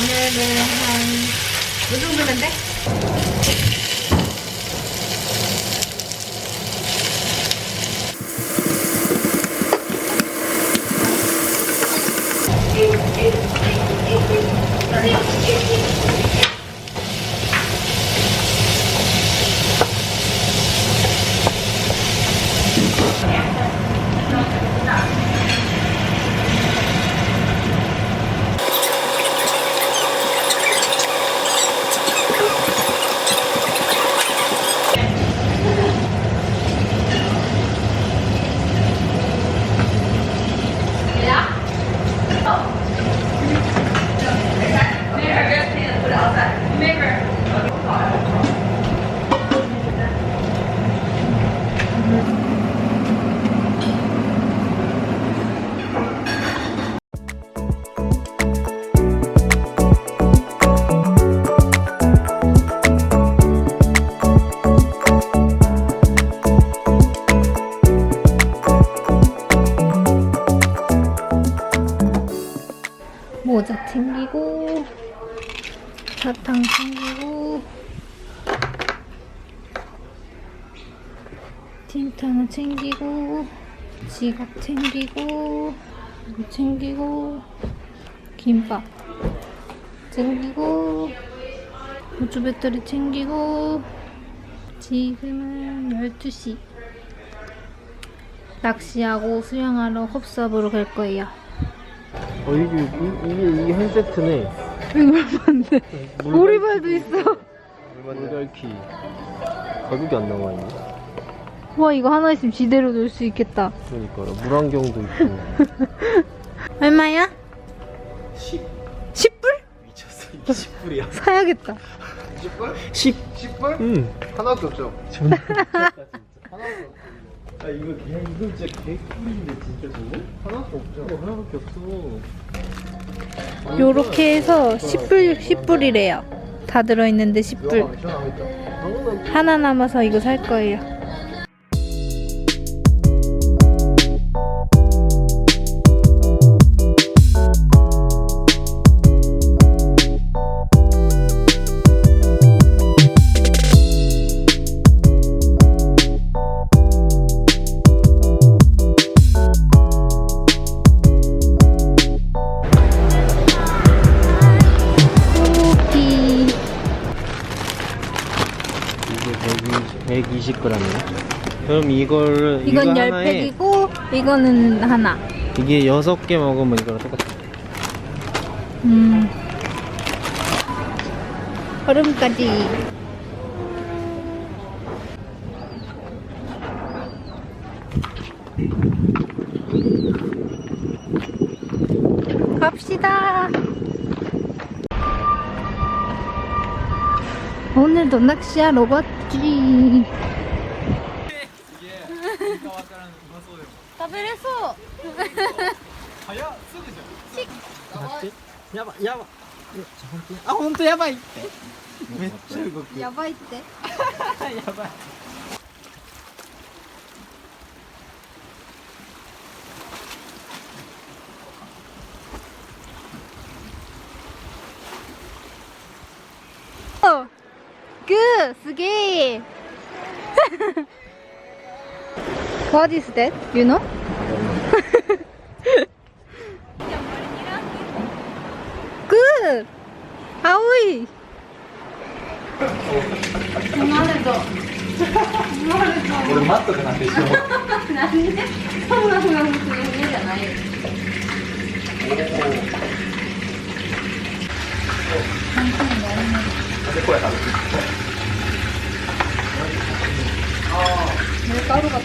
모자를 한이 정도면 돼? 사탕 챙기고 하나 챙기고 지갑 챙기고 이거 챙기고 김밥 챙기고 우주 배터리 챙기고 지금은 12시 낚시하고 수영하러 홉삽으로 갈 거예요 어 이게 이게 이게 한 세트네. 이거 얼마인데? 오리발도 있어 물갈퀴 가격이 안 나와 있네. 와 이거 하나 있으면 지대로 놀 수 있겠다 그러니까 물안경도 있고. 얼마야? 10 10불? 미쳤어 이게 10불이야. 사야겠다 10불? 10. 10불? 응. 하나밖에 없죠? 하나도 없어. 아 이거 그냥 이거 진짜 개꿀인데 진짜 저거? 하나도 없죠. 어, 하나밖에 없어. 요렇게 해서 10불 10불이래요 다 들어있는데 10불 방금 하나 남아서 이거 살 거예요 20g이요? 그럼 이걸 이건 이거 10팩이고 이거는 하나 이게 6개 먹으면 이거랑 똑같아 음. 얼음까지 갑시다 오늘도 낚시야 로봇지. 다베레소 맞지? 야바 야바. 아 혼또 야바 이때. 왜 저거 그 야바이때 야바. 어, 그, 스기. What is that? You know? Good! Aoi! Ronaldo! Ronaldo! 俺マットかなんて一緒なんでそんなふわふわす家じゃないよ。で、声張る。ああ。メーカーあるかと、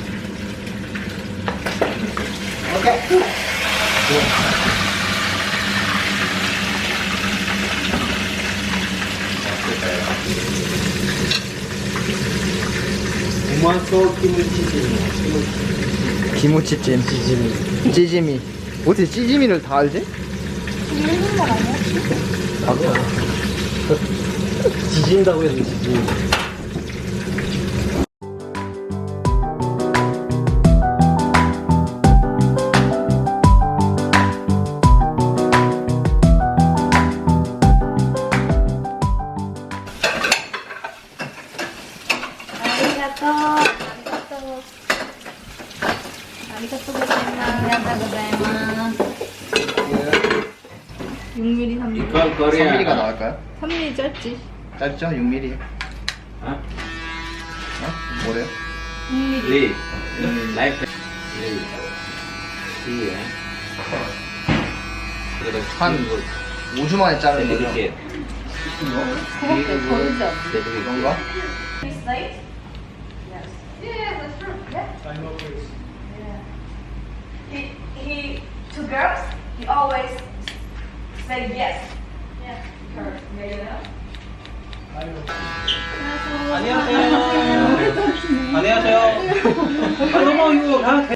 오마소 김치찜. 김치찜. 찌짐이. 어떻게 찌짐이를 다 알지? 일본 말 아니야? 아, 찌진다고 해서 지진. 6mm 3mm. 3mm가 나올까요? 3mm 짧지. 짧죠? 6mm. 어? 어? 뭐래요? 6mm. 리. 라이프. 리. 리. 한 5주 만에 자르는 거죠? 이렇게. 거르지 않아. 이건가? He, he, to girls, he always say yes. 안녕하세요. 안녕하세요. 아, 너무 이거 다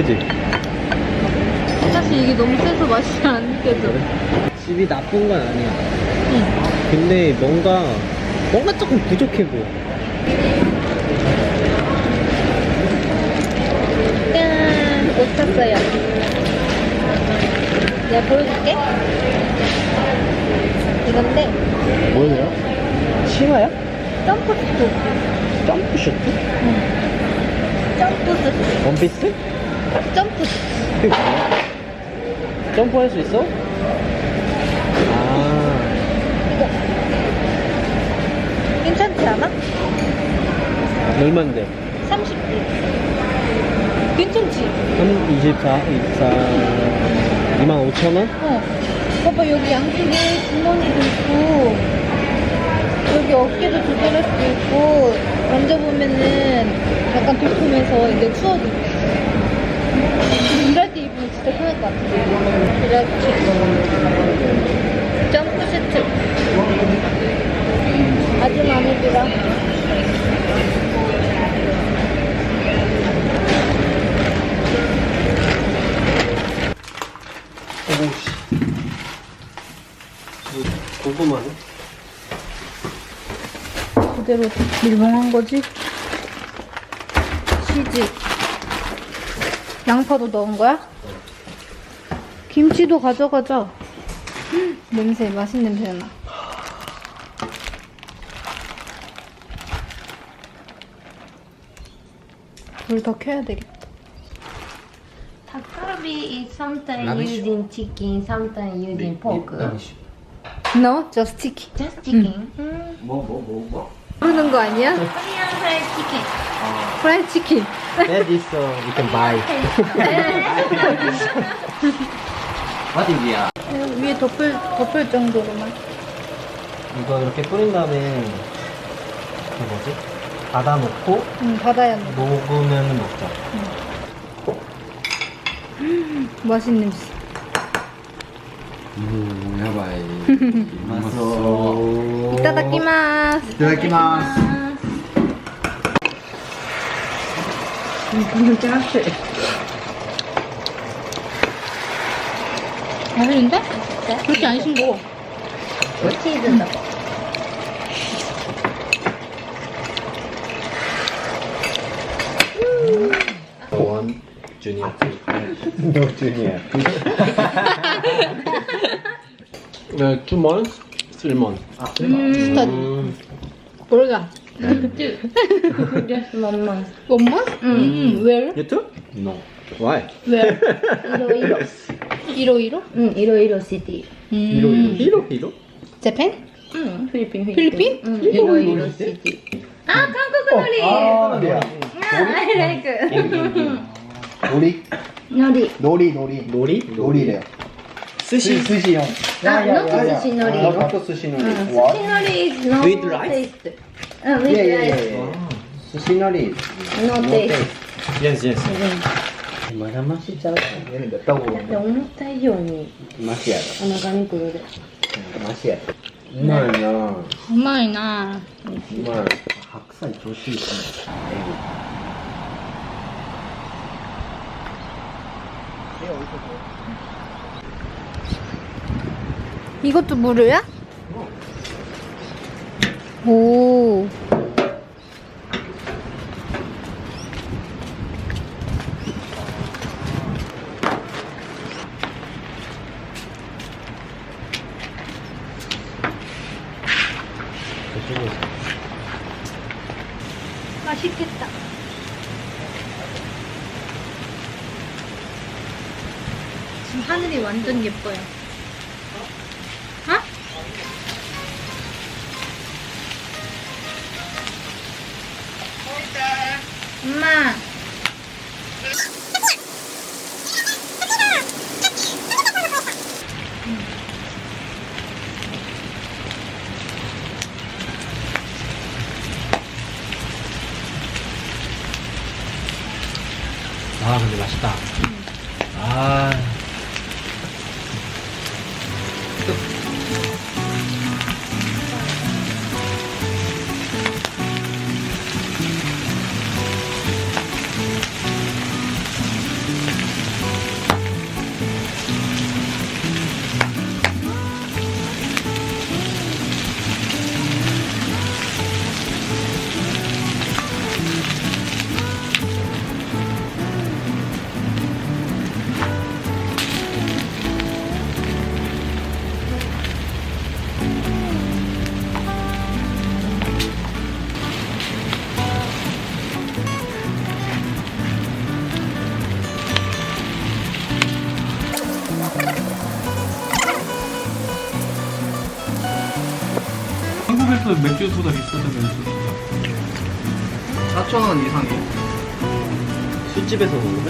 그지? 사실 이게 너무 세서 맛이 안 느껴져. 집이 나쁜 건 아니야. 응. 근데 뭔가, 뭔가 조금 부족해 보여. 짠! 옷 샀어요. 내가 보여줄게. 이건데, 뭐예요? 치마야? 점프스트. 점프 셔츠? 점프스트. 원피스? 뭐야? 점프할 수 있어? 아, 이거. 괜찮지 않아? 얼만데? 30불. 괜찮지? 한 24, 24, 2만 5천 원? 어. 봐봐, 여기 양쪽에 주머니도 있고, 여기 어깨도 조절할 수 있고, 만져보면은 약간 도톰해서 이게 추워도 돼. 진짜 편할 것 같아. 이렇게. 점프 시트. 아주 마음에 들어. 고구마네? 그대로 밀봉한 거지? 치즈. 양파도 넣은 거야? 김치도 가져가자. 음, 냄새, 맛있는 냄새 나. 불 더 켜야 되겠다. Takarabi is sometimes using chicken, sometimes using pork. No, just chicken. Just chicken. 뭐, 뭐, 뭐, 뭐? 부르는 거 아니야? Korean fried chicken. 프라이 치킨. That is, uh, you can buy. It? 위에 덮을, 덮을 정도로만. 이거 이렇게 뿌린 다음에, 그 뭐지? 닫아놓고, 응, 받아야 돼. 녹으면 먹자. 맛있는 냄새. 음, 야바이. 맛있어. 이따다키마스. 이따다키마스. 맛있는데? 그렇게 안 싱거워. 치즈 넣어. One junior. no junior. uh, two months, three months. 음, 스타디. 음, 모르가. Just one month. 엄마? 음, where? you too? No. Why? where? Iroiro. 이로이로? 응, 이로이로 시티. 음. 히로 히로? 재팬? 응, 필리핀. 필리핀? 응, 이로이로 시티. 아, 한국 놀이. 어, 아, 노리야. I like. 놀이? 놀이. 놀이 놀이 놀이? 놀이래요. 스시 스시형. 아, 너무 아, 스시 놀이. 너무 스시 놀이. 스시 놀이 is no With taste. 응, 예, with 예, rice. 예, 아. 스시 놀이. No taste. Yes, yes. まだマシちゃうかねだっただって思った以上にマシやお腹にくるで。ろマシやろうまいなううまいなまい白菜調子いいしね 이것도 무료야? 오. 妈。 한국에서 맥주보다 비싸다면서 4,000원 이상이요. 술집에서 먹으면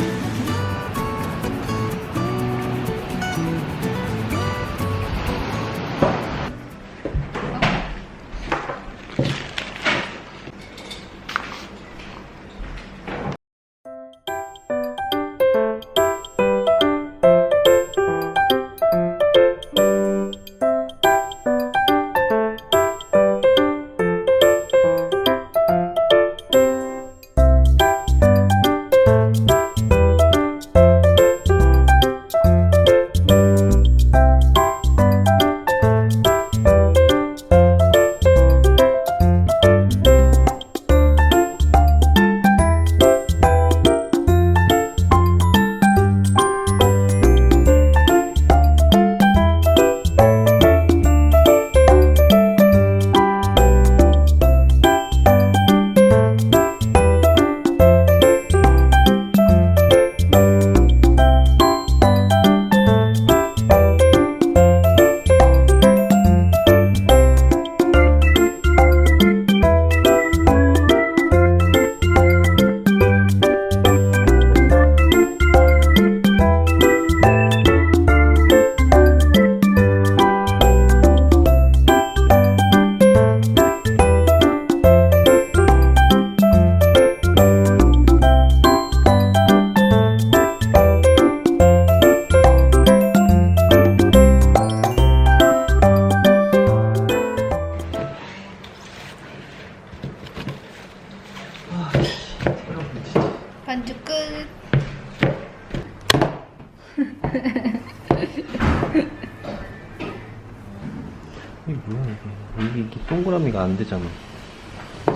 이게 뭐야 이게 이게, 이게 동그라미가 안 되잖아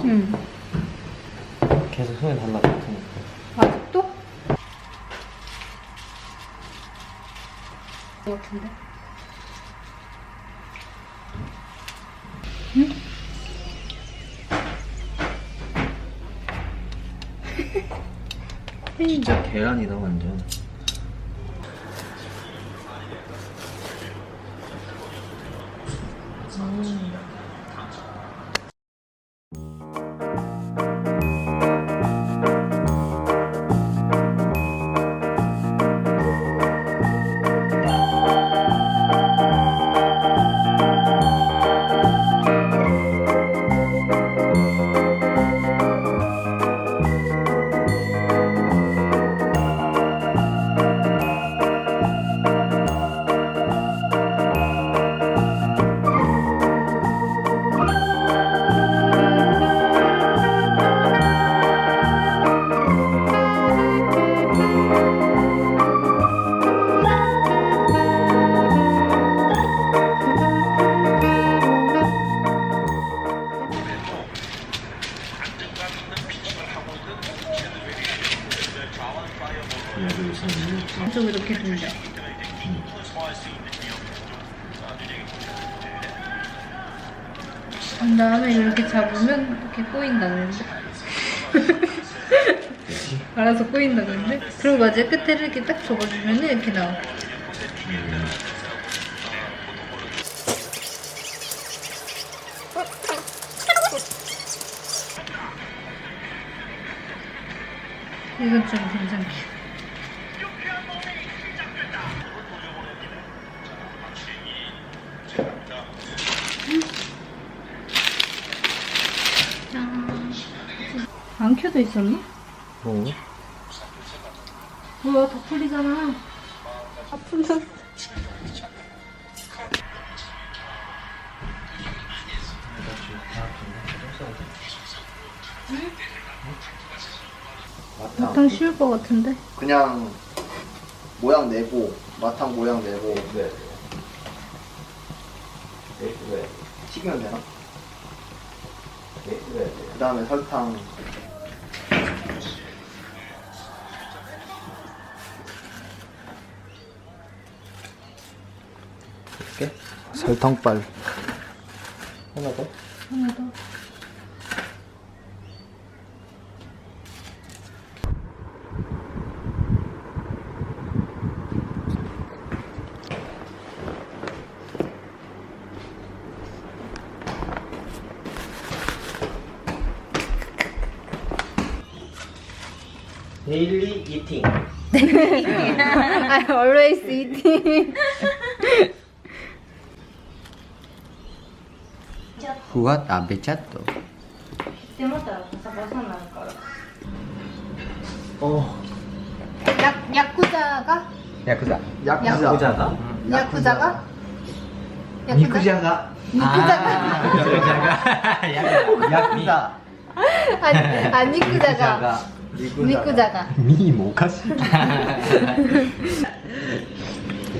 응. 계속 손에 달라붙으니까 아직도? 것 같은데. 진짜 계란이다 완전 알아서 꼬인다 그랬는데. 그리고 맞아 끝에를 이렇게 딱 접어주면 이렇게 나와. 이건 좀 괜찮게. 안 켜져 있었나? 뭐? 뭐야, 다 풀리잖아. 아, 풀렸어. 마탕 쉬울 것 같은데? 그냥 모양 내고 마탕 모양 내고 네. 네, 네. 튀기면 되나? 네, 네. 그 다음에 설탕 이렇게 설탕빨 하나 더? 하나 더. 데일리 이팅 I always eating. Buat abe jatuh. って思ったらパサパサになるから 어 약, 야쿠자가? Yakuza. 야쿠자 야쿠자가? 야쿠자가? Nikujaga. 야쿠자가 야쿠자 아니, 아, 니쿠자가. 니쿠자가. Mi mo kasi.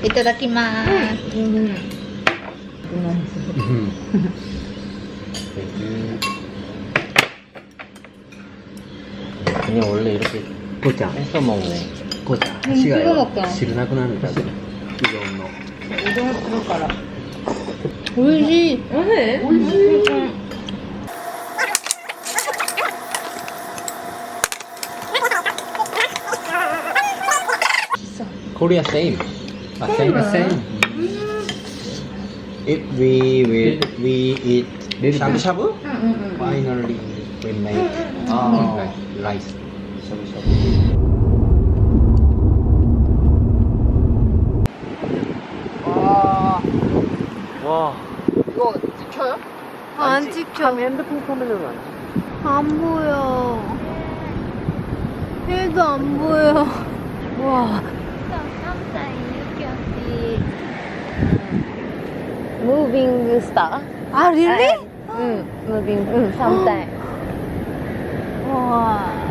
いただきます。 그냥 원래 이렇게 고장 해서 먹네. 고장. 음, 찍어 먹자. 싫나くなるんだ. 이건 뭐. おいしい。おいしい。 Korea same. Ah, same. Same. If we will we eat shabu shabu, finally we make 아 rice. 와 이거 찍혀요? 안 찍혀. 핸드폰 카메라는 안 찍혀 안 보여. 해도 안 보여. 와. Star 아, 릴리? 응 moving 응 sometimes 와.